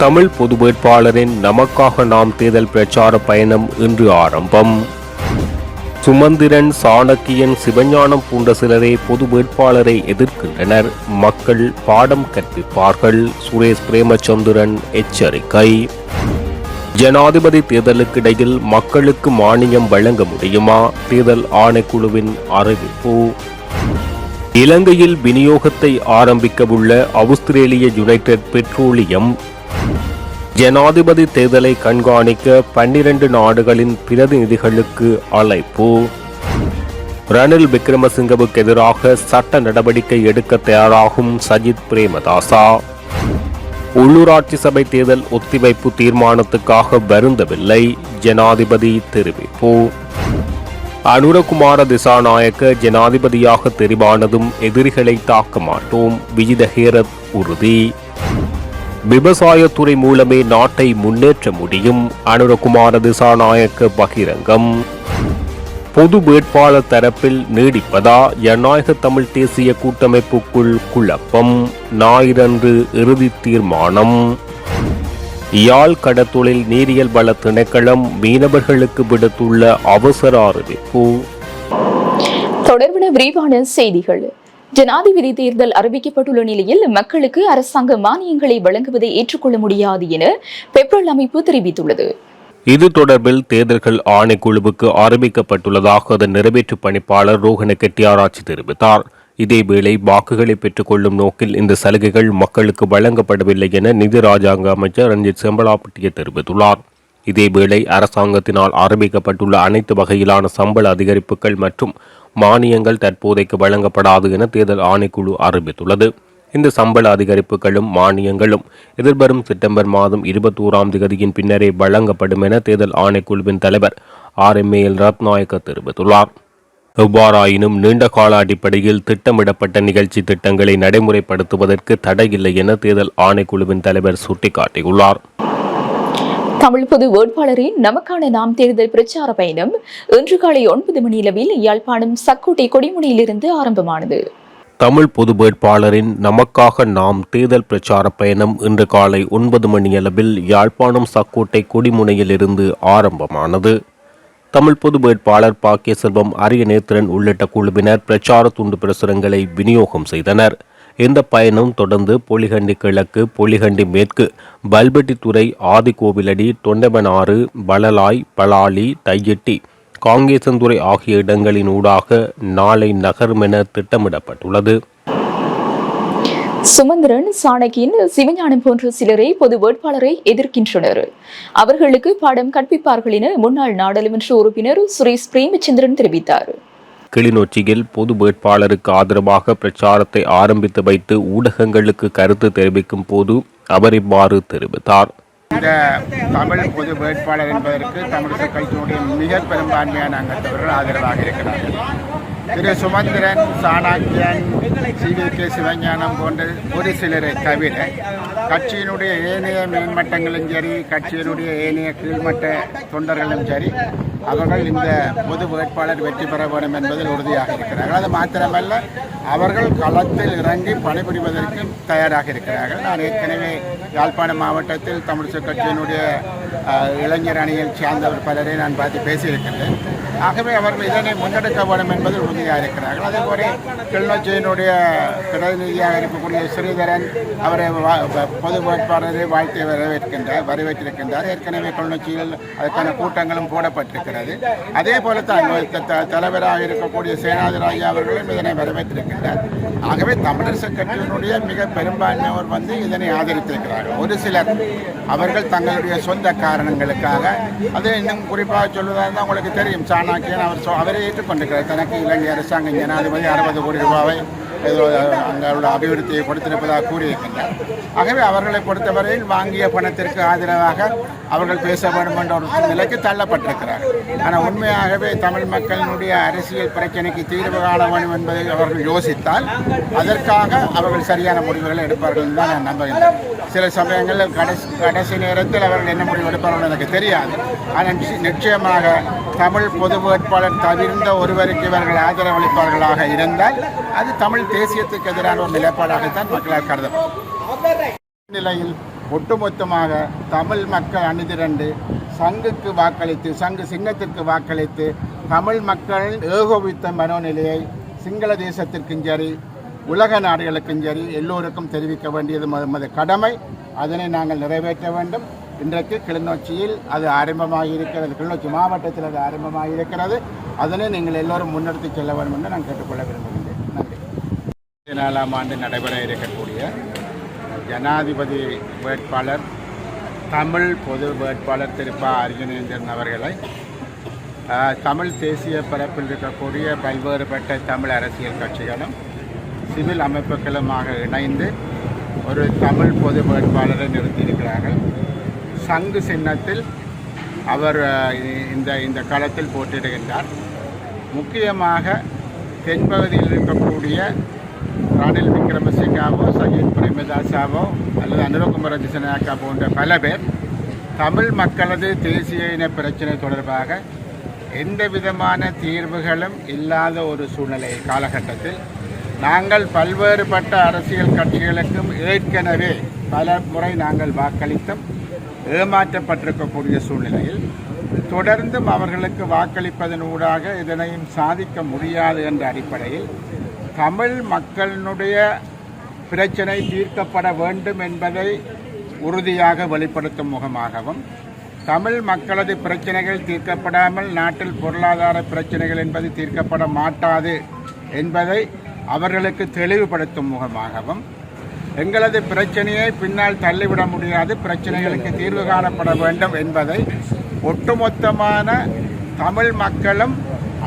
தமிழ் பொது வேட்பாளரின் நமக்காக நாம் தேர்தல் பிரச்சார பயணம் இன்று ஆரம்பம். சுமந்திரன் சாணக்கியன் சிவஞானம் போன்ற சிலரே பொது வேட்பாளரை எதிர்க்கின்றனர். மக்கள் பாடம் கற்பிப்பார்கள். சுரேஷ் பிரேமச்சந்திரன் எச்சரிக்கை. ஜனாதிபதி தேர்தலுக்கிடையில் மக்களுக்கு மானியம் வழங்க முடியுமா? தேர்தல் ஆணைக்குழுவின் அறிவிப்பு. இலங்கையில் விநியோகத்தை ஆரம்பிக்கவுள்ள ஆஸ்திரேலிய யுனைடெட் பெட்ரோலியம் ஜனாதிபதி தேர்தலை கண்காணிக்க பன்னிரண்டு நாடுகளின் பிரதிநிதிகளுக்கு அழைப்பு. ரணில் விக்ரமசிங்கவுக்கு எதிராக சட்ட நடவடிக்கை எடுக்க தயாராகும் சஜித் பிரேமதாசா. உள்ளூராட்சி சபை தேர்தல் ஒத்திவைப்பு தீர்மானத்துக்காக வருந்தவில்லை ஜனாதிபதி தெரிவிப்பு. அனுரகுமார திசாநாயக்க ஜனாதிபதியாக தெரிவானதும் எதிரிகளை தாக்க மாட்டோம் விஜிதஹேரத் உறுதி. விவசாயத்துறை மூலமே நாட்டை முன்னேற்ற முடியும். அனுரகுமார திசாநாயக்க பகிரங்கம். பொது வேட்பாளர் தரப்பில் நீடிப்பதா? ஜனநாயக தமிழ் தேசிய கூட்டமைப்புக்குள் குழப்பம். ஞாயிறன்று இறுதி தீர்மானம். யாழ் கடத்தொழில் நீரியல் வள திணைக்களம் மீனவர்களுக்கு விடுத்துள்ள அவசர அறிவிப்பு. தொடர்பான விரிவான செய்திகள். ஜனாதிபதி தேர்தல் அறிவிக்கப்பட்டுள்ள நிலையில் மக்களுக்கு அரசாங்க மானியங்களை வழங்குவதை ஏற்றுக்கொள்ள முடியாது என பெப்ரல் அமைப்பு தெரிவித்துள்ளது. இது தொடர்பில் தேர்தல்கள் ஆணைக்குழுவுக்கு ஆரம்பிக்கப்பட்டுள்ளதாக அதன் நிறைவேற்று பணிப்பாளர் ரோஹன கெட்டியாராட்சி தெரிவித்தார். இதேவேளை வாக்குகளை பெற்றுக்கொள்ளும் நோக்கில் இந்த சலுகைகள் மக்களுக்கு வழங்கப்படவில்லை என நிதி ராஜாங்க அமைச்சர் ரஞ்சித் செம்பலாப்பட்டிய தெரிவித்துள்ளார். இதேவேளை அரசாங்கத்தினால் ஆரம்பிக்கப்பட்டுள்ள அனைத்து வகையிலான சம்பள அதிகரிப்புகள் மற்றும் மானியங்கள் தற்போதைக்கு வழங்கப்படாது என தேர்தல் ஆணைக்குழு அறிவித்துள்ளது. இந்த சம்பள அதிகரிப்புகளும் மானியங்களும் எதிர்வரும் செப்டம்பர் மாதம் இருபத்தோராம் தேதியின் பின்னரே வழங்கப்படும் என தேர்தல் ஆணைக்குழுவின் தலைவர் ஆர். எம். எல். ரத்நாயக்க தெரிவித்துள்ளார். எவ்வாறாயினும் நீண்ட கால அடிப்படையில் திட்டமிடப்பட்ட நிகழ்ச்சி திட்டங்களை நடைமுறைப்படுத்துவதற்கு தடையில்லை என தேர்தல் ஆணைக்குழுவின் தலைவர் சுட்டிக்காட்டியுள்ளார். தமிழ் பொது வேட்பாளரின் நமக்கான நாம் தேர்தல் பிரச்சார பயணம் இன்று காலை ஒன்பது மணியளவில் யாழ்ப்பாணம் சக்கோட்டை கொடிமுனையிலிருந்து ஆரம்பமானது. தமிழ் பொது வேட்பாளரின் நமக்காக நாம் தேர்தல் பிரச்சார பயணம் இன்று காலை ஒன்பது மணியளவில் யாழ்ப்பாணம் சக்கோட்டை கொடிமுனையிலிருந்து ஆரம்பமானது. தமிழ் பொது வேட்பாளர் பாக்கிய செல்வம் அரிய நேத்திரன் உள்ளிட்ட குழுவினர் பிரச்சார துண்டு பிரசுரங்களை விநியோகம் செய்தனர். இந்த பயணம் தொடர்ந்து பொலிகண்டி கிழக்கு பொலிகண்டி மேற்கு பல்பெட்டித்துறை ஆதிகோவிலடி தொண்டமனாறு பலலாய் பலாலி தையெட்டி காங்கேசந்துறை ஆகிய இடங்களின் ஊடாக நாளை நகரும் என திட்டமிடப்பட்டுள்ளது. சுமந்திரன் சாணக்கியன் சிவஞானம் போன்ற சிலரை பொது வேட்பாளரை எதிர்க்கின்றனர். அவர்களுக்கு பாடம் கற்பிப்பார்கள் என முன்னாள் நாடாளுமன்ற உறுப்பினர் சுரேஷ் பிரேமச்சந்திரன் தெரிவித்தார். கிளிநொச்சியில் பொது வேட்பாளருக்கு ஆதரவாக பிரச்சாரத்தை ஆரம்பித்து வைத்து ஊடகங்களுக்கு கருத்து தெரிவிக்கும் போது அவர் இவ்வாறு தெரிவித்தார். இந்த தமிழ் பொது வேட்பாளர் என்பதற்கு தமிழக கட்சியினுடைய மிக பெரும்பான்மையான அங்கத்தவர்கள் ஆதரவாக இருக்கிறார்கள். திரு Sumanthiran Shanakiyan C V K Sivagnanam போன்ற ஒரு சிலரை தவிர கட்சியினுடைய ஏனைய மேன்மட்டங்களும் சரி கட்சியினுடைய ஏனைய கீழ்மட்ட தொண்டர்களும் சரி அவர்கள் இந்த பொது வேட்பாளர் வெற்றி பெற வேண்டும் என்பதில் உறுதியாக இருக்கிறார்கள். அது மாத்திரமல்ல அவர்கள் களத்தில் இறங்கி பணிபுரிவதற்கு தயாராக இருக்கிறார்கள். நான் ஏற்கனவே யாழ்ப்பாண மாவட்டத்தில் தமிழிசை கட்சியினுடைய இளைஞர் அணியில் சேர்ந்தவர் பலரை நான் பார்த்து பேசியிருக்கின்றேன். ஆகவே அவர்கள் இதனை முன்னெடுக்க வேண்டும் என்பதில் உறுதியாக இருக்கிறார்கள். அதேபோல கிளிநொச்சியினுடைய பிரதிநிதியாக இருக்கக்கூடிய ஸ்ரீதரன் அவரை பொது வேட்பாளரை வாழ்த்தி வரவேற்கின்றார் வரவேற்றிருக்கின்றார். ஏற்கனவே கிளிநொச்சியில் அதற்கான கூட்டங்களும் போடப்பட்டிருக்கிறது. அதே போல தான் த- தலைவராக இருக்கக்கூடிய சேனாதிராஜா அவர்களும் இதனை வரவேற்றிருக்கின்றார். ஆகவே தமிழரசு கட்சியினுடைய மிக பெரும்பான்மையோர் வந்து இதனை ஆதரித்திருக்கிறார்கள். ஒரு சிலர் அவர்கள் தங்களுடைய சொந்த காரணங்களுக்காக அது இன்னும் குறிப்பாக சொல்வதாக இருந்தால் உங்களுக்கு தெரியும். சாணக்கியன் அவர் அவரே ஏற்றுக்கொண்டிருக்கிறார் தனக்கு இலங்கை அரசாங்கம் ஜனாதிபதி அறுபது கோடி ரூபாவை ஏதோ அபிவிருத்தியை கொடுத்திருப்பதாக கூறியிருக்கின்றார். ஆகவே அவர்களை பொறுத்தவரையில் வாங்கிய பணத்திற்கு ஆதரவாக அவர்கள் பேச வேண்டும் என்ற ஒரு நிலைக்கு தள்ளப்பட்டிருக்கிறார். ஆனால் உண்மையாகவே தமிழ் மக்களினுடைய அரசியல் பிரச்சனைக்கு தீர்வு காண வேண்டும் என்பதை அவர்கள் யோசித்தால் அதற்காக அவர்கள் சரியான முடிவுகளை எடுப்பார்கள் என்று தான் நான் நம்புகிறேன் சில சமயங்களில் கடைசி கடைசி நேரத்தில் அவர்கள் என்ன முடிவு எடுப்பார்கள் எனக்கு தெரியாது. ஆனால் நிச்சயமாக தமிழ் பொது வேட்பாளர் தவிர்ந்த ஒருவருக்கு இவர்கள் ஆதரவளிப்பார்களாக இருந்தால் அது தமிழ் தேசியத்துக்கு எதிரான ஒரு நிலைப்பாடாகத்தான் மக்களால் கருதப்படும். நிலையில் ஒட்டுமொத்தமாக தமிழ் மக்கள் அணிதிரண்டு சங்குக்கு வாக்களித்து சங்கு சிங்கத்திற்கு வாக்களித்து தமிழ் மக்கள் ஏகோபித்த மனோநிலையை சிங்கள தேசத்திற்கும் சரி உலக நாடுகளுக்கும் சரி எல்லோருக்கும் தெரிவிக்க வேண்டியது நமது கடமை. அதனை நாங்கள் நிறைவேற்ற வேண்டும். இன்றைக்கு கிளிநொச்சியில் அது ஆரம்பமாக இருக்கிறது கிளிநொச்சி மாவட்டத்தில் அது ஆரம்பமாக இருக்கிறது அதனை நீங்கள் எல்லோரும் முன்னெடுத்து செல்ல வேண்டும் என்று நான் கேட்டுக்கொள்ள விரும்புகிறேன். பதினாலாம் ஆண்டு நடைபெற இருக்கக்கூடிய ஜனாதிபதி வேட்பாளர் தமிழ் பொது வேட்பாளர் திருப்பா அர்ஜுனேந்திரன் அவர்களை தமிழ் தேசிய பரப்பில் இருக்கக்கூடிய பல்வேறுபட்ட தமிழ் அரசியல் கட்சிகளும் சிவில் அமைப்புகளுமாக இணைந்து ஒரு தமிழ் பொது வேட்பாளரை நிறுத்தியிருக்கிறார்கள். சங்கு சின்னத்தில் அவர் இந்த இந்த களத்தில் போட்டியிடுகின்றார். முக்கியமாக தென்பகுதியில் இருக்கக்கூடிய ராணில் விக்ரமசிங்காவோ சஜித் பிரேமதாசாவோ அல்லது அனுரகுமார திசநாயக்கா போன்ற பல பேர் தமிழ் மக்களது தேசிய இன பிரச்சினை தொடர்பாக எந்த விதமான தீர்வுகளும் இல்லாத ஒரு சூழ்நிலை காலகட்டத்தில் நாங்கள் பல்வேறுபட்ட அரசியல் கட்சிகளுக்கும் ஏற்கனவே பல முறை நாங்கள் வாக்களித்தும் ஏமாற்றப்பட்டிருக்கக்கூடிய சூழ்நிலையில் தொடர்ந்தும் அவர்களுக்கு வாக்களிப்பதன் ஊடாக இதனையும் சாதிக்க முடியாது என்ற அடிப்படையில் தமிழ் மக்களினுடைய பிரச்சனை தீர்க்கப்பட வேண்டும் என்பதை உறுதியாக வெளிப்படுத்தும் முகமாகவும் தமிழ் மக்களது பிரச்சனைகள் தீர்க்கப்படாமல் நாட்டில் பொருளாதார பிரச்சனைகள் என்பது தீர்க்கப்பட மாட்டாது என்பதை அவர்களுக்கு தெளிவுபடுத்தும் முகமாகவும் எங்களது பிரச்சனையை பின்னால் தள்ளிவிட முடியாது பிரச்சனைகளுக்கு தீர்வு காணப்பட வேண்டும் என்பதை ஒட்டுமொத்தமான தமிழ் மக்களும்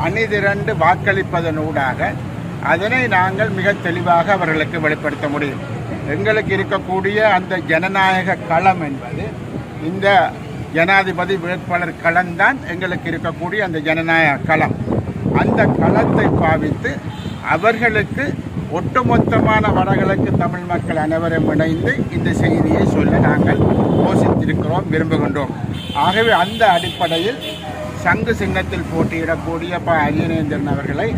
அணிதிரண்டு வாக்களிப்பதனூடாக அதனை நாங்கள் மிக தெளிவாக அவர்களுக்கு வெளிப்படுத்த முடியும். எங்களுக்கு இருக்கக்கூடிய அந்த ஜனநாயக களம் என்பது இந்த ஜனாதிபதி வேட்பாளர் களம்தான் எங்களுக்கு இருக்கக்கூடிய அந்த ஜனநாயக களம். அந்த களத்தை பாவித்து அவர்களுக்கு ஒட்டுமொத்தமான வடகிழக்கு தமிழ் மக்கள் அனைவரும் இணைந்து இந்த செய்தியை சொல்ல நாங்கள் யோசித்திருக்கிறோம் விரும்புகின்றோம். ஆகவே அந்த அடிப்படையில் சங்கு சின்னத்தில் போட்டியிடக்கூடிய ப அரியநேந்திரன் அவர்களை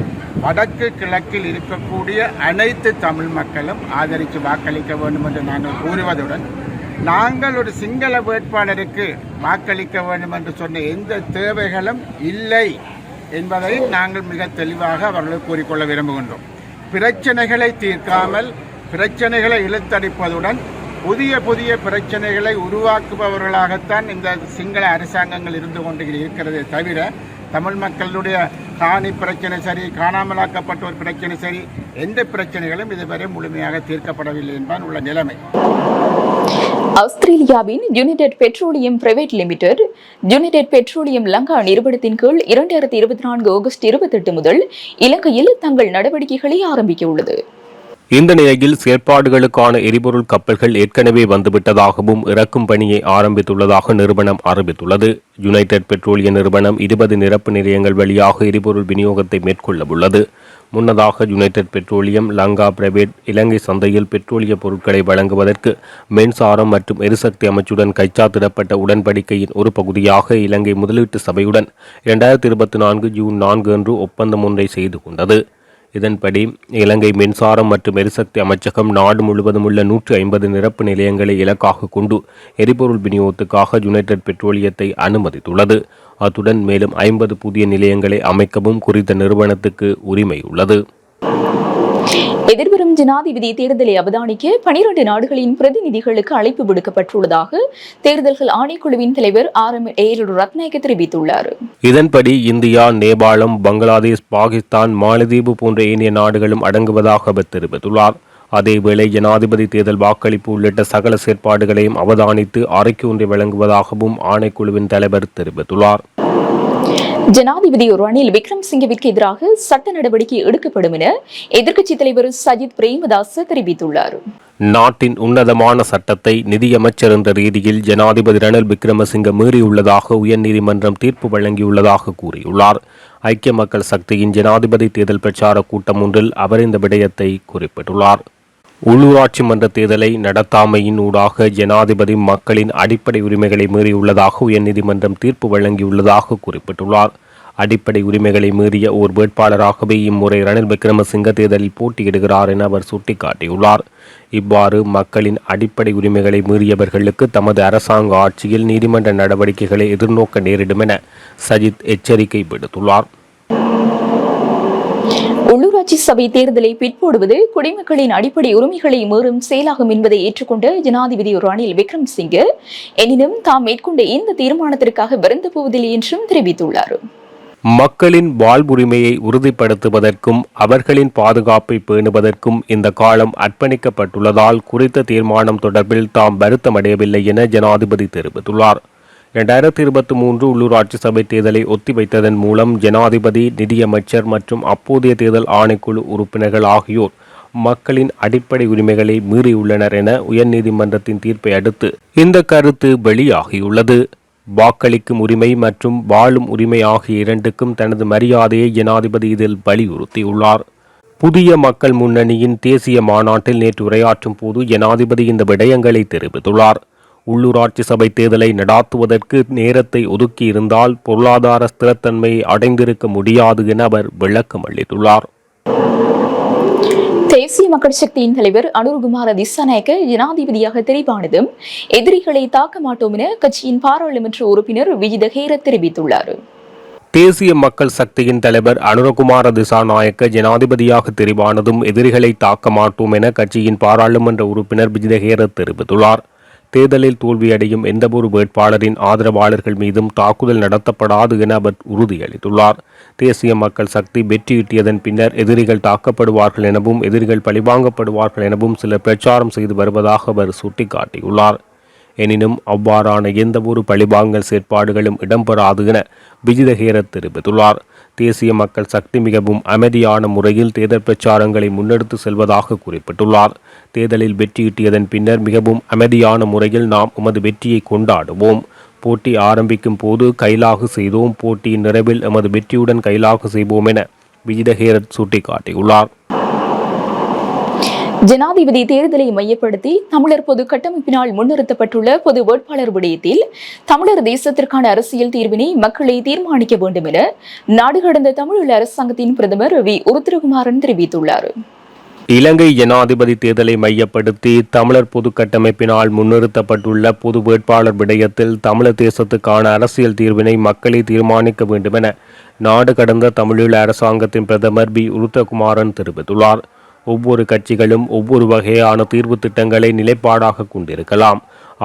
வடக்கு கிழக்கில் இருக்கக்கூடிய அனைத்து தமிழ் மக்களும் ஆதரித்து வாக்களிக்க வேண்டும் என்று நாங்கள் கூறுவதுடன் நாங்கள் ஒரு சிங்கள வேட்பாளருக்கு வாக்களிக்க வேண்டும் என்று சொன்ன எந்த தேவைகளும் இல்லை என்பதை நாங்கள் மிக தெளிவாக அவர்களுக்கு கூறிக்கொள்ள விரும்புகின்றோம். பிரச்சனைகளை தீர்க்காமல் பிரச்சனைகளை இழுத்தடிப்பதுடன் புதிய புதிய பிரச்சனைகளை உருவாக்குபவர்களாகத்தான் இந்த சிங்கள அரசாங்கங்கள் இருந்து கொண்டு இருக்கிறதே தவிர தமிழ் மக்களுடைய காணி பிரச்சனை சரி காணாமலாக்கப்பட்டோர் பிரச்சனை சரி எந்த பிரச்சனைகளும் இதுவரை முழுமையாக தீர்க்கப்படவில்லை என்பதான் உள்ள நிலைமை. ஆஸ்திரேலியாவின் United Petroleum Private Limited United Petroleum Lanka நிறுவனத்தின் கீழ் இரண்டாயிரத்தி இருபத்தி நான்கு ஆகஸ்ட் இருபத்தெட்டு முதல் இலங்கையில் தங்கள் நடவடிக்கைகளை ஆரம்பிக்க உள்ளது இந்த நிலையில் செயற்பாடுகளுக்கான எரிபொருள் கப்பல்கள் ஏற்கனவே வந்துவிட்டதாகவும் இறக்கும் பணியை ஆரம்பித்துள்ளதாக நிறுவனம் அறிவித்துள்ளது. யுனைடெட் பெட்ரோலிய நிறுவனம் இருபது நிரப்பு நிலையங்கள் வழியாக எரிபொருள் விநியோகத்தை மேற்கொள்ள உள்ளது முன்னதாக United Petroleum Lanka Private Ilangai சந்தையில் பெட்ரோலிய பொருட்களை வழங்குவதற்கு மின்சாரம் மற்றும் எரிசக்தி அமைச்சுடன் கைச்சாத்திடப்பட்ட உடன்படிக்கையின் ஒரு பகுதியாக இலங்கை முதலீட்டு சபையுடன் இரண்டாயிரத்தி இருபத்தி நான்கு ஜூன் நான்கு அன்று ஒப்பந்தம் ஒன்றை செய்து கொண்டது. இதன்படி இலங்கை மின்சாரம் மற்றும் எரிசக்தி அமைச்சகம் நாடு முழுவதும் உள்ள நூற்றி ஐம்பது நிரப்பு நிலையங்களை இலக்காக கொண்டு எரிபொருள் விநியோகத்துக்காக யுனைடெட் பெட்ரோலியத்தை அனுமதித்துள்ளது. அத்துடன் மேலும் ஐம்பது புதிய நிலையங்களை அமைக்கவும் குறித்த நிறுவனத்துக்கு உரிமை உள்ளது. எதிர்வரும் ஜனாதிபதி தேர்தலை அவதானிக்க பனிரண்டு நாடுகளின் பிரதிநிதிகளுக்கு அழைப்பு விடுக்கப்பட்டுள்ளதாக தேர்தல்கள் ஆணைக்குழுவின் தலைவர் ஆர் எம் ஏ ரத்நாயக்க தெரிவித்துள்ளார். இதன்படி இந்தியா நேபாளம் பங்களாதேஷ் பாகிஸ்தான் மாலத்தீவு போன்ற ஏனைய நாடுகளும் அடங்குவதாக அவர் தெரிவித்துள்ளார். அதேவேளை ஜனாதிபதி தேர்தல் வாக்களிப்பு உள்ளிட்ட சகல செயற்பாடுகளையும் அவதானித்து அறிக்கை ஒன்றை வழங்குவதாகவும் ஆணைக்குழுவின் தலைவர் தெரிவித்துள்ளார். ஜனாதிபதி ரணில் விக்ரம்சிங்கவிற்கு எதிராக சட்ட நடவடிக்கை எடுக்கப்படும் என எதிர்க்கட்சித் தலைவர் சஜித் பிரேமதாஸ் தெரிவித்துள்ளார். நாட்டின் உன்னதமான சட்டத்தை நிதியமைச்சர் என்ற ரீதியில் ஜனாதிபதி ரணில் விக்ரமசிங்க மீறியுள்ளதாக உயர்நீதிமன்றம் தீர்ப்பு வழங்கியுள்ளதாக கூறியுள்ளார். ஐக்கிய மக்கள் சக்தியின் ஜனாதிபதி தேர்தல் பிரச்சார கூட்டம் ஒன்றில் அவர் இந்த விடயத்தை குறிப்பிட்டுள்ளார். உள்ளூராட்சி மன்ற தேர்தலை நடத்தாமையின் ஊடாக ஜனாதிபதி மக்களின் அடிப்படை உரிமைகளை மீறியுள்ளதாக உயர்நீதிமன்றம் தீர்ப்பு வழங்கியுள்ளதாக குறிப்பிட்டுள்ளார். அடிப்படை உரிமைகளை மீறிய ஓர் வேட்பாளராகவே இம்முறை ரணில் விக்ரமசிங்க தேர்தலில் போட்டியிடுகிறார் என அவர் சுட்டிக்காட்டியுள்ளார். இவ்வாறு மக்களின் அடிப்படை உரிமைகளை மீறியவர்களுக்கு தமது அரசாங்க ஆட்சியில் நீதிமன்ற நடவடிக்கைகளை எதிர்நோக்க நேரிடும் என சஜித் எச்சரிக்கை விடுத்துள்ளார். உள்ளாட்சி சபை தேர்தலை பிற்போடுவது குடிமக்களின் அடிப்படை உரிமைகளை மீறும் செயலாகும் என்பதை ஏற்றுக்கொண்ட ஜனாதிபதி ரணில் விக்ரம்சிங்கே எனினும் தாம் மேற்கொண்ட இந்த தீர்மானத்திற்காக வருந்த போவதில்லை என்றும் தெரிவித்துள்ளார். மக்களின் வாழ்வுரிமையை உறுதிப்படுத்துவதற்கும் அவர்களின் பாதுகாப்பை பேணுவதற்கும் இந்த காலம் அர்ப்பணிக்கப்பட்டுள்ளதால் குறித்த தீர்மானம் தொடர்பில் தாம் வருத்தமடையவில்லை என ஜனாதிபதி தெரிவித்துள்ளார். இரண்டாயிரத்தி இருபத்தி மூன்று உள்ளூராட்சி சபை தேர்தலை ஒத்திவைத்ததன் மூலம் ஜனாதிபதி நிதியமைச்சர் மற்றும் அப்போதைய தேர்தல் ஆணைக்குழு உறுப்பினர்கள் ஆகியோர் மக்களின் அடிப்படை உரிமைகளை மீறியுள்ளனர் என உயர்நீதிமன்றத்தின் தீர்ப்பை அடுத்து இந்த கருத்து வெளியாகியுள்ளது. வாக்களிக்கும் உரிமை மற்றும் வாழும் உரிமை ஆகிய இரண்டுக்கும் தனது மரியாதையை ஜனாதிபதி இதில் வலியுறுத்தியுள்ளார். புதிய மக்கள் முன்னணியின் தேசிய மாநாட்டில் நேற்று உரையாற்றும் போது ஜனாதிபதி இந்த விடயங்களை தெரிவித்துள்ளார். உள்ளூராட்சி சபை தேர்தலை நடாத்துவதற்கு நேரத்தை ஒதுக்கியிருந்தால் பொருளாதார ஸ்திரத்தன்மையை அடைந்திருக்க முடியாது என அவர் விளக்கம் அளித்துள்ளார். தேசிய மக்கள் சக்தியின் தலைவர் அனுர்குமார திசாநாயக்க ஜனாதிபதியாக தெரிவானதும் எதிரிகளை தாக்க மாட்டோம் என கட்சியின் பாராளுமன்ற உறுப்பினர் விஜித ஹேர தெரிவித்துள்ளார். தேசிய மக்கள் சக்தியின் தலைவர் அனுரகுமார திசாநாயக்க ஜனாதிபதியாக தெரிவானதும் எதிரிகளை தாக்க மாட்டோம் என கட்சியின் பாராளுமன்ற உறுப்பினர் விஜயஹேர தெரிவித்துள்ளார். தேர்தலில் தோல்வியடையும் எந்தவொரு வேட்பாளரின் ஆதரவாளர்கள் மீதும் தாக்குதல் நடத்தப்படாது என அவர் உறுதியளித்துள்ளார். தேசிய மக்கள் சக்தி வெற்றியீட்டியதன் பின்னர் எதிரிகள் தாக்கப்படுவார்கள் எனவும் எதிரிகள் பழிவாங்கப்படுவார்கள் எனவும் சிலர் பிரச்சாரம் செய்து வருவதாக அவர் சுட்டிக்காட்டியுள்ளார். எனினும் அவ்வாறான எந்தவொரு பழிவாங்கல் செயற்பாடுகளும் இடம்பெறாது என விஜிதஹேர தெரிவித்துள்ளார். தேசிய மக்கள் சக்தி மிகவும் அமைதியான முறையில் தேர்தல் பிரச்சாரங்களை முன்னெடுத்து செல்வதாக குறிப்பிட்டுள்ளார். தேர்தலில் வெற்றியீட்டியதன் பின்னர் மிகவும் அமைதியான முறையில் நாம் எமது வெற்றியை கொண்டாடுவோம். போட்டி ஆரம்பிக்கும் போது கைலாகு செய்தோம். போட்டியின் நிறைவில் எமது வெற்றியுடன் கைலாகு செய்வோம் என விஜிதஹேரத் சுட்டிக்காட்டியுள்ளார். ஜனாதிபதி தேர்தலை மையப்படுத்தி தமிழர் பொது கட்டமைப்பினால் முன்னிறுத்தப்பட்டுள்ள பொது வேட்பாளர் விடயத்தில் தமிழர் தேசத்திற்கான அரசியல் தீர்வினை மக்களை தீர்மானிக்க வேண்டும் என நாடு கடந்த தமிழீழ அரசாங்கத்தின் பிரதமர் வி. உருத்திரகுமாரன் தெரிவித்துள்ளார். இலங்கை ஜனாதிபதி தேர்தலை மையப்படுத்தி தமிழர் பொது கட்டமைப்பினால் முன்னிறுத்தப்பட்டுள்ள பொது வேட்பாளர் விடயத்தில் தமிழர் தேசத்துக்கான அரசியல் தீர்வினை மக்களை தீர்மானிக்க வேண்டுமென நாடு கடந்த தமிழீழ அரசாங்கத்தின் பிரதமர் பி உருத்தகுமாரன் தெரிவித்துள்ளார். ஒவ்வொரு கட்சிகளும் ஒவ்வொரு வகையான தீர்வு திட்டங்களை நிலைப்பாடாக கொண்டிருக்கலாம்.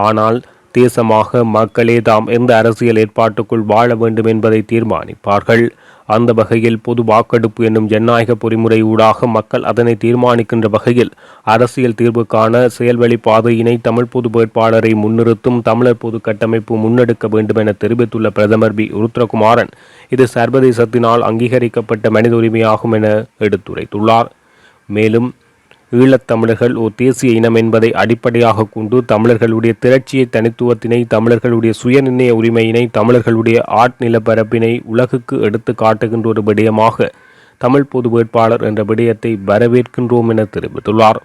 ஆனால் தேசமாக மக்களே தாம் எந்த அரசியல் ஏற்பாட்டுக்குள் வாழ வேண்டும் என்பதை தீர்மானிப்பார்கள். அந்த வகையில் பொது வாக்கெடுப்பு என்னும் ஜனநாயக பொறிமுறை ஊடாக மக்கள் அதனை தீர்மானிக்கின்ற வகையில் அரசியல் தீர்வுக்கான செயல்வழி பாதையினை தமிழ் பொது வேட்பாளரை முன்னிறுத்தும் தமிழர் பொது கட்டமைப்பு முன்னெடுக்க வேண்டும் என தெரிவித்துள்ள பிரதமர் பி. உருத்ரகுமாரன் இது சர்வதேசத்தினால் அங்கீகரிக்கப்பட்ட மனித உரிமையாகும் என எடுத்துரைத்துள்ளார். மேலும் ஈழத்தமிழர்கள் ஓர் தேசிய இனம் என்பதை அடிப்படையாக கொண்டு தமிழர்களுடைய திரட்சியை தனித்துவத்தினை தமிழர்களுடைய சுயநிர்ணய உரிமையினை தமிழர்களுடைய ஆட் நிலப்பரப்பினை உலகுக்கு எடுத்து காட்டுகின்ற ஒரு விடயமாக தமிழ் பொது வேட்பாளர் என்ற விடயத்தை வரவேற்கின்றோம் என தெரிவித்துள்ளார்.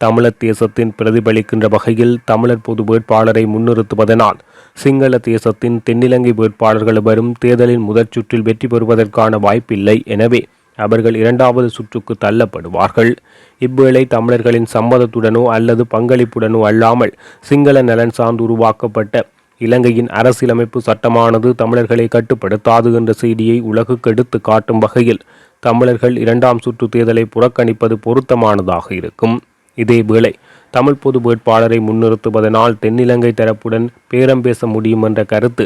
தமிழர் தேசத்தின் பிரதிபலிக்கின்ற வகையில் தமிழர் பொது வேட்பாளரை முன்னிறுத்துவதனால் சிங்கள தேசத்தின் தென்னிலங்கை வேட்பாளர்கள் வரும் தேர்தலின் முதற் சுற்றில் வெற்றி பெறுவதற்கான வாய்ப்பில்லை. எனவே அவர்கள் இரண்டாவது சுற்றுக்கு தள்ளப்படுவார்கள். இவ்வேளை தமிழர்களின் சம்மதத்துடனோ அல்லது பங்களிப்புடனோ அல்லாமல் சிங்கள நலன் சார்ந்து உருவாக்கப்பட்ட இலங்கையின் அரசியலமைப்பு சட்டமானது தமிழர்களை கட்டுப்படுத்தாது என்ற செய்தியை உலகுக்கு எடுத்து காட்டும் வகையில் தமிழர்கள் இரண்டாம் சுற்று தேர்தலை புறக்கணிப்பது பொருத்தமானதாக இருக்கும். இதேவேளை தமிழ் பொது வேட்பாளரை முன்னிறுத்துவதனால் தென்னிலங்கை தரப்புடன் பேரம் பேச முடியும் என்ற கருத்து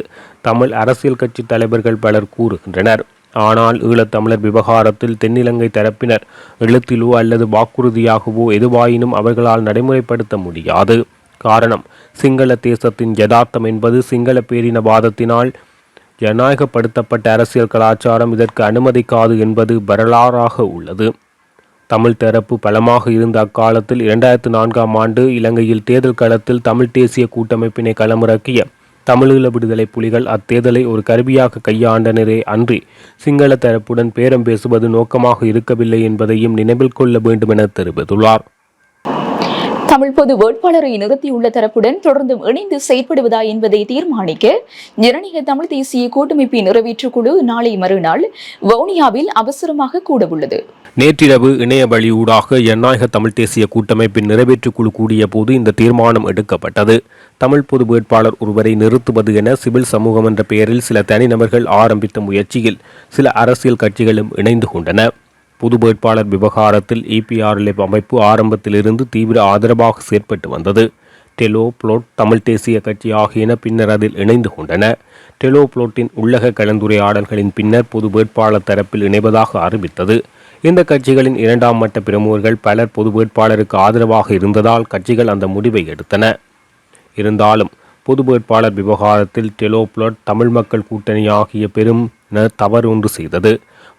தமிழ் அரசியல் கட்சி தலைவர்கள் பலர் கூறுகின்றனர். ஆனால் ஈழத்தமிழர் விவகாரத்தில் தென்னிலங்கை தரப்பினர் எழுத்திலோ அல்லது வாக்குறுதியாகவோ எதுவாயினும் அவர்களால் நடைமுறைப்படுத்த முடியாது. காரணம் சிங்கள தேசத்தின் யதார்த்தம் என்பது சிங்கள பேரினவாதத்தினால் ஜனநாயகப்படுத்தப்பட்ட அரசியல் கலாச்சாரம் இதற்கு அனுமதிக்காது என்பது வரலாறாக உள்ளது. தமிழ் தரப்பு பலமாக இருந்த அக்காலத்தில் இரண்டாயிரத்து நான்காம் ஆண்டு இலங்கையில் தேர்தல் களத்தில் தமிழ் தேசிய கூட்டமைப்பினை களமிறக்கிய தமிழீழ விடுதலை புலிகள் அத்தேர்தலை ஒரு கருவியாக கையாண்டனரே அன்றி சிங்கள தரப்புடன் பேரம் பேசுவது நோக்கமாக இருக்கவில்லை என்பதையும் நினைவில் கொள்ள வேண்டும் என தெரிவித்துள்ளார். தமிழ் பொது வேட்பாளரை நிறுத்தியுள்ள தரப்புடன் தொடர்ந்தும் இணைந்து செயற்படுவதா என்பதை தீர்மானிக்க ஜனநாயக தமிழ் தேசிய கூட்டமைப்பின் நிறைவேற்றுக் குழு நாளை மறுநாள் வவுனியாவில் அவசரமாக கூடவுள்ளது. நேற்றிரவு இணைய வழியூடாக ஜனநாயக தமிழ் தேசிய கூட்டமைப்பின் நிறைவேற்றுக் குழு கூடிய போது இந்த தீர்மானம் எடுக்கப்பட்டது. தமிழ் பொது வேட்பாளர் ஒருவரை நிறுத்துவது என சிவில் சமூகம் என்ற பெயரில் சில தனிநபர்கள் ஆரம்பித்த முயற்சியில் சில அரசியல் கட்சிகளும் இணைந்து கொண்டன. புது வேட்பாளர் விவகாரத்தில் இபிஆர்எல்எஃப் அமைப்பு ஆரம்பத்திலிருந்து தீவிர ஆதரவாக செயற்பட்டு வந்தது. டெலோ புளோட் தமிழ் தேசிய கட்சி ஆகியன பின்னர் அதில் இணைந்து கொண்டன. டெலோ புளோட்டின் உள்ளக கலந்துரையாடல்களின் பின்னர் பொது வேட்பாளர் தரப்பில் இணைவதாக அறிவித்தது. இந்த கட்சிகளின் இரண்டாம் மட்ட பிரமுகர்கள் பலர் பொது வேட்பாளருக்கு ஆதரவாக இருந்ததால் கட்சிகள் அந்த முடிவை எடுத்தன. இருந்தாலும் பொது வேட்பாளர் விவகாரத்தில் டெலோப்ளட் தமிழ் மக்கள் கூட்டணி ஆகிய பெரும் தவறு ஒன்று செய்தது.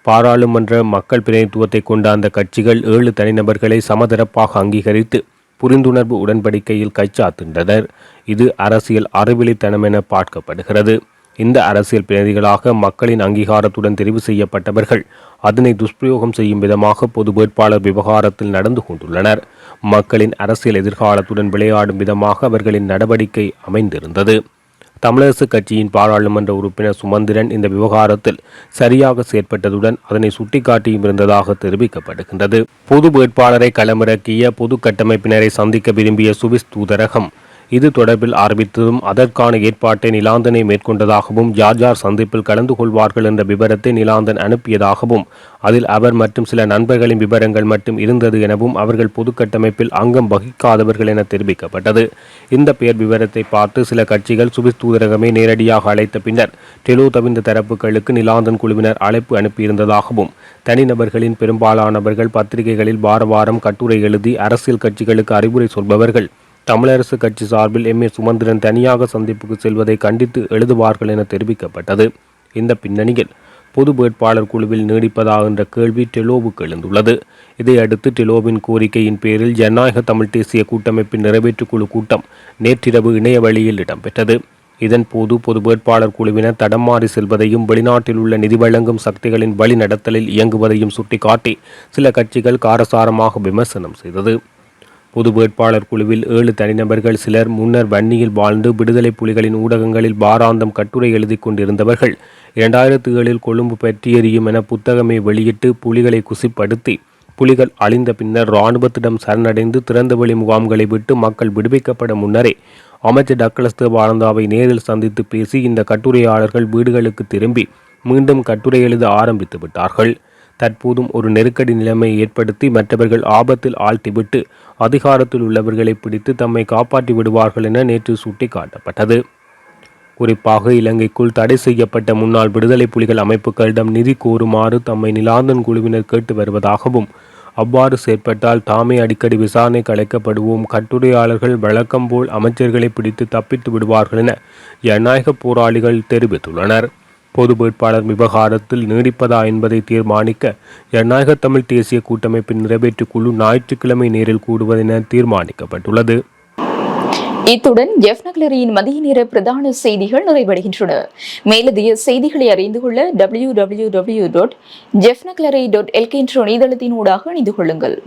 பாராளுமன்ற மக்கள் பிரதிநிதித்துவத்தை கொண்ட அந்த கட்சிகள் ஏழு தனிநபர்களை சமதரப்பாக அங்கீகரித்து புரிந்துணர்வு உடன்படிக்கையில் கைச்சாத்தின்றனர். இது அரசியல் அறிவிலித்தனம் என பார்க்கப்படுகிறது. இந்த அரசியல் பிரதிகளாக மக்களின் அங்கீகாரத்துடன் தெரிவு செய்யப்பட்டவர்கள் அதனை துஷ்பிரயோகம் செய்யும் விதமாக பொது வேட்பாளர் விவகாரத்தில் நடந்து கொண்டுள்ளனர். மக்களின் அரசியல் எதிர்காலத்துடன் விளையாடும் விதமாக அவர்களின் நடவடிக்கை அமைந்திருந்தது. தமிழரசு கட்சியின் பாராளுமன்ற உறுப்பினர் சுமந்திரன் இந்த விவகாரத்தில் சரியாக செயற்பட்டதுடன் அதனை சுட்டிக்காட்டியும் இருந்ததாக தெரிவிக்கப்படுகின்றது. பொது வேட்பாளரை களமிறக்கிய பொது கட்டமைப்பினரை சந்திக்க விரும்பிய சுவிஸ் தூதரகம் இது தொடர்பில் ஆரம்பித்ததும் அதற்கான ஏற்பாட்டை நிலாந்தனை மேற்கொண்டதாகவும் யார் யார் சந்திப்பில் கலந்து கொள்வார்கள் என்ற விவரத்தை நிலாந்தன் அனுப்பியதாகவும் அதில் அவர் மற்றும் சில நண்பர்களின் விவரங்கள் மட்டும் இருந்தது எனவும் அவர்கள் பொது கட்டமைப்பில் அங்கம் வகிக்காதவர்கள் என தெரிவிக்கப்பட்டது. இந்த பெயர் விவரத்தை பார்த்து சில கட்சிகள் சுவிஸ் தூதரகமே நேரடியாக அழைத்த பின்னர் டெலோ தவிர்ந்த தரப்புகளுக்கு நிலாந்தன் குழுவினர் அழைப்பு அனுப்பியிருந்ததாகவும் தனிநபர்களின் பெரும்பாலானவர்கள் பத்திரிகைகளில் வார வாரம் கட்டுரை எழுதி அரசியல் கட்சிகளுக்கு அறிவுரை சொல்பவர்கள் தமிழரசு கட்சி சார்பில் எம் ஏ சுமந்திரன் தனியாக சந்திப்புக்கு செல்வதை கண்டித்து எழுதுவார்கள் என தெரிவிக்கப்பட்டது. இந்த பின்னணியில் பொது வேட்பாளர் குழுவில் நீடிப்பதா என்ற கேள்வி டெலோவுக்கு எழுந்துள்ளது. இதையடுத்து டெலோவின் கோரிக்கையின் பேரில் ஜனநாயக தமிழ் தேசிய கூட்டமைப்பின் நிறைவேற்றுக் குழு கூட்டம் நேற்றிரவு இணைய வழியில் இடம்பெற்றது. இதன் போது பொது வேட்பாளர் குழுவினர் தடம் மாறி செல்வதையும் வெளிநாட்டில் உள்ள நிதி வழங்கும் சக்திகளின் வழிநடத்தலில் இயங்குவதையும் சுட்டிக்காட்டி சில கட்சிகள் காரசாரமாக விமர்சனம் செய்தது. பொது வேட்பாளர் குழுவில் ஏழு தனிநபர்கள் சிலர் முன்னர் வன்னியில் வாழ்ந்து விடுதலை புலிகளின் ஊடகங்களில் வாராந்தம் கட்டுரை எழுதி கொண்டிருந்தவர்கள். இரண்டாயிரத்து ஏழில் கொழும்பு பற்றி எறியும் என புத்தகமே வெளியிட்டு புலிகளை குசிப்படுத்தி புலிகள் அழிந்த பின்னர் இராணுவத்திடம் சரணடைந்து திறந்தவெளி முகாம்களை விட்டு மக்கள் விடுவிக்கப்பட முன்னரே அமைச்சர் டக்ளஸ் தேவானந்தாவை நேரில் சந்தித்து பேசி இந்த கட்டுரையாளர்கள் வீடுகளுக்கு திரும்பி மீண்டும் கட்டுரை எழுத ஆரம்பித்து விட்டார்கள் தற்போதும் ஒரு நெருக்கடி நிலைமையை ஏற்படுத்தி மற்றவர்கள் ஆபத்தில் ஆழ்த்திவிட்டு அதிகாரத்தில் உள்ளவர்களை பிடித்து தம்மை காப்பாற்றி விடுவார்கள் என நேற்று சுட்டிக்காட்டப்பட்டது. குறிப்பாக இலங்கைக்குள் தடை செய்யப்பட்ட முன்னாள் விடுதலை புலிகள் அமைப்புகளிடம் நிதி கோருமாறு தம்மை நிலாந்தன் குழுவினர் கேட்டு வருவதாகவும் அவ்வாறு செயற்பட்டால் தாமே அடிக்கடி விசாரணைக்கு அழைக்கப்படுவோம் கட்டுரையாளர்கள் வழக்கம் போல் அமைச்சர்களை பிடித்து தப்பித்து விடுவார்கள் என ஜனநாயக போராளிகள் தெரிவித்துள்ளனர். பொது வேட்பாளர் விவகாரத்தில் நீடிப்பதா என்பதை தீர்மானிக்க ஜனநாயக தமிழ் தேசிய கூட்டமைப்பின் நிறைவேற்றுக் குழு ஞாயிற்றுக்கிழமை நேரில் கூடுவதென தீர்மானிக்கப்பட்டுள்ளது. இத்துடன் ஜெஃப் நகலரியின் மதிய நேர பிரதான செய்திகள் நிறைவடைகின்றன. மேலதிக செய்திகளை அறிந்து கொள்ள டபிள்யூ டபிள்யூ டபிள்யூ டாட் ஜெஃப் நகலரி டாட் எல்கே என்ற இணையதளத்தின் ஊடாக இணைந்து கொள்ளுங்கள்.